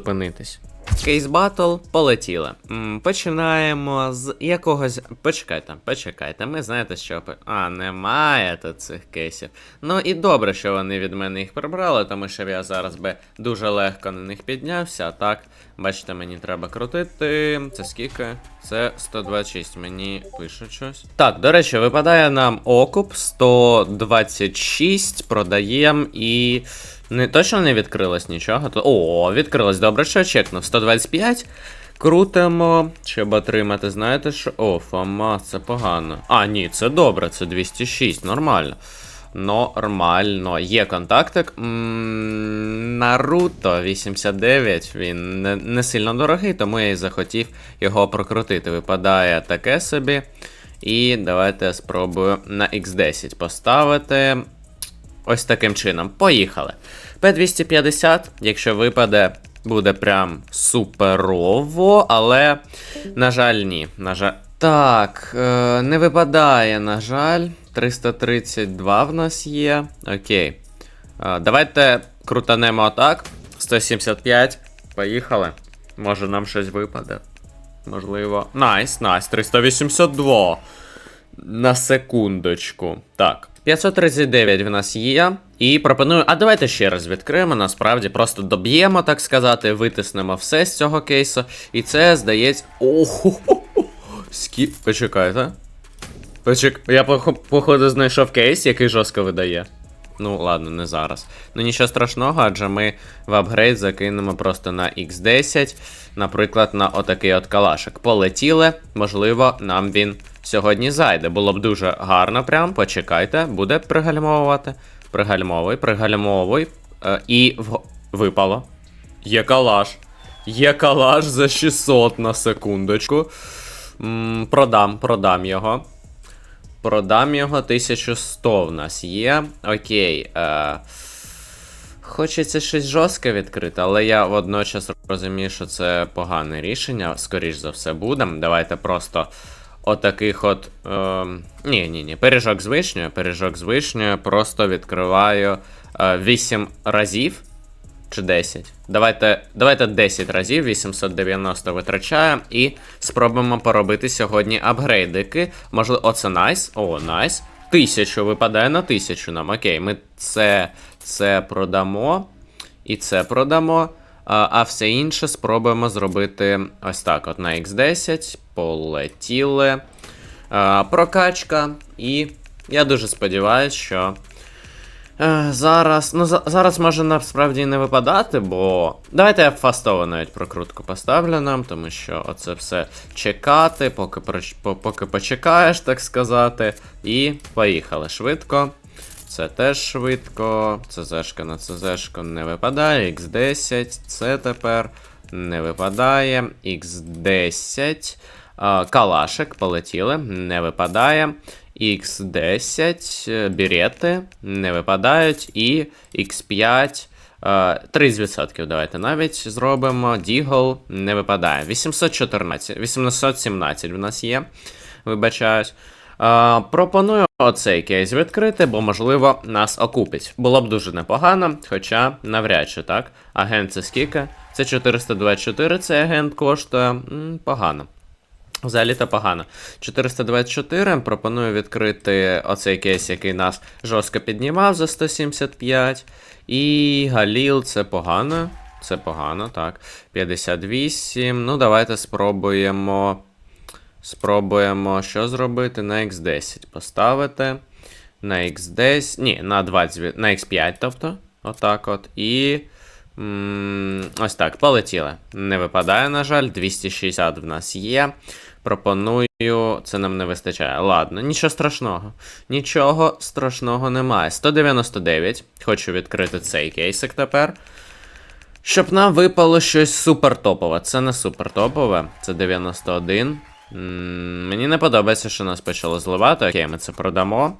зупинитись. Кейс батл полетіли. Починаємо з якогось. Почекайте, почекайте. Ми знаєте, що. А, немає тут цих кейсів. Ну і добре, що вони від мене їх прибрали, тому що я зараз би дуже легко на них піднявся. А так, бачите, мені треба крутити. Це скільки? Це 126. Мені пише щось. Так, до речі, випадає нам окуп 126, продаємо і. Не точно не відкрилось нічого. О, відкрилось. Добре, що чекнув. 125. Крутимо, щоб отримати, знаєте що? О, Фома, це погано. А, ні, це добре, це 206, нормально. Нормально. Є контактик. Наруто 89. Він не, не сильно дорогий, тому я і захотів його прокрутити. Випадає таке собі. І давайте спробую на X10 поставити. Ось таким чином. Поїхали. P250, якщо випаде, буде прям суперово, але, на жаль, ні. На жаль. Так, е, не випадає, на жаль. 332 в нас є. Окей. Е, давайте крутанемо отак. 175. Поїхали. Може нам щось випаде. Можливо. Найс, найс, 382. На секундочку. Так. 539 в нас є. І пропоную. А давайте ще раз відкриємо. Насправді просто доб'ємо, так сказати, витиснемо все з цього кейсу. І це здається. Охо. Скі. Почекайте. Почек... Я пох- походу знайшов кейс, який жорстко видає. Ну, ладно, не зараз. Ну нічого страшного, адже ми в апгрейд закинемо просто на X10, наприклад, на отакий от калашик. Полетіли, можливо, нам він сьогодні зайде. Було б дуже гарно, прям. Почекайте, буде пригальмовувати. Пригальмовуй, пригальмовуй. Е, і в... випало. Є калаш. Є калаш за 600 на секундочку. Продам, продам його. Продам його 1100 в нас є. Окей. Е, хочеться щось жорстке відкрити, але я водночас розумію, що це погане рішення. Скоріш за все буде. Давайте просто отаких от. Е, ні, ні, ні. Пиріжок з вишнею. Пиріжок з вишнею. Просто відкриваю е, 8 разів. Чи 10? Давайте, давайте 10 разів, 890 витрачаємо і спробуємо поробити сьогодні апгрейдики. Можливо, оце найс. О, найс. Тисячу випадає на тисячу нам. Окей, ми це, це продамо. І це продамо. А, а все інше спробуємо зробити ось так: от на X10. Полетіли. А, прокачка. І я дуже сподіваюся, що. Е, Зараз, ну зараз може насправді не випадати, бо. Давайте я фастову навіть прокрутку поставлю нам, тому що оце все чекати, поки, поки почекаєш, так сказати. І поїхали швидко. Це теж швидко. ЦЗшка на ЦЗшку не випадає. X10, це тепер не випадає. X10. Калашик полетіли, не випадає. X10, е, бірети не випадають. І X5. е, 30% давайте навіть зробимо. Дігл не випадає. 814, 817 в нас є. Вибачаюсь. Е, пропоную оцей кейс відкрити, бо, можливо, нас окупить. Було б дуже непогано, хоча навряд чи так. Агент це скільки? Це 424, цей агент коштує. Погано. Взагалі-то погано. 424. Пропоную відкрити оцей кейс, який нас жорстко піднімав за 175. І Галіл це погано. Це погано, так. 58. Ну, давайте спробуємо. Спробуємо що зробити? На X10 поставити. На X10. Ні, на 20, на X5, тобто. Отак от. І. Ось так, полетіли. Не випадає, на жаль, 260 в нас є. Пропоную, це нам не вистачає. Ладно, нічого страшного. Нічого страшного немає. 199. Хочу відкрити цей кейсик тепер. Щоб нам випало щось супер топове. Це не супер топове, це 91. М, Мені не подобається, що нас почало зливати. Окей, ми це продамо.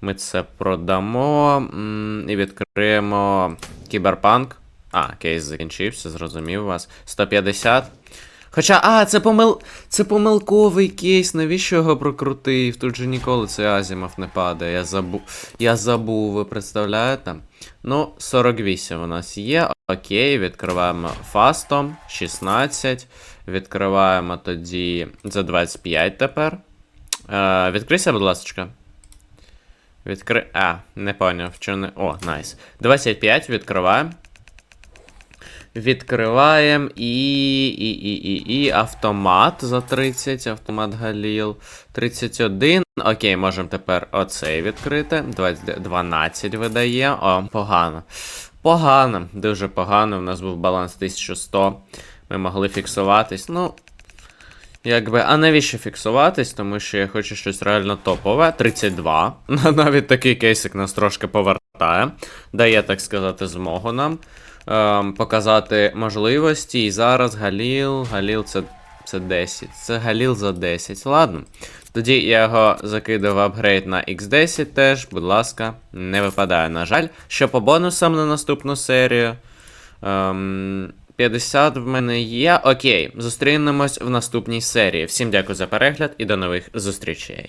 Ми це продамо і відкриємо кіберпанк. А, кейс закінчився, зрозумів вас. 150. Хоча, а, це помил... це помилковий кейс, навіщо його прокрутив? Тут же ніколи цей Азімов не падає. Я забув. Я забув, ви представляєте? Ну, 48 у нас є. Окей, відкриваємо фастом. 16. Відкриваємо тоді за 25 тепер. Е, відкрийся, будь ласка. Відкри. А, не поняв, що не. О, найс. 25 відкриваємо. Відкриваємо і, і, і, і, і автомат за 30, автомат Галіл. 31. Окей, можемо тепер оцей відкрити. 20, 12 видає. О, погано. Погано, дуже погано. У нас був баланс 1100. Ми могли фіксуватись. Ну. Якби, а навіщо фіксуватись? Тому що я хочу щось реально топове. 32. Навіть такий кейсик нас трошки повертає. Дає, так сказати, змогу нам ем, показати можливості. І зараз Галіл. Галіл це, це 10. Це Галіл за 10. Ладно. Тоді я його закидав в апгрейд на X10 теж, будь ласка, не випадає, на жаль. Що по бонусам на наступну серію? Ем, 50 в мене є. Окей, зустрінемось в наступній серії. Всім дякую за перегляд і до нових зустрічей.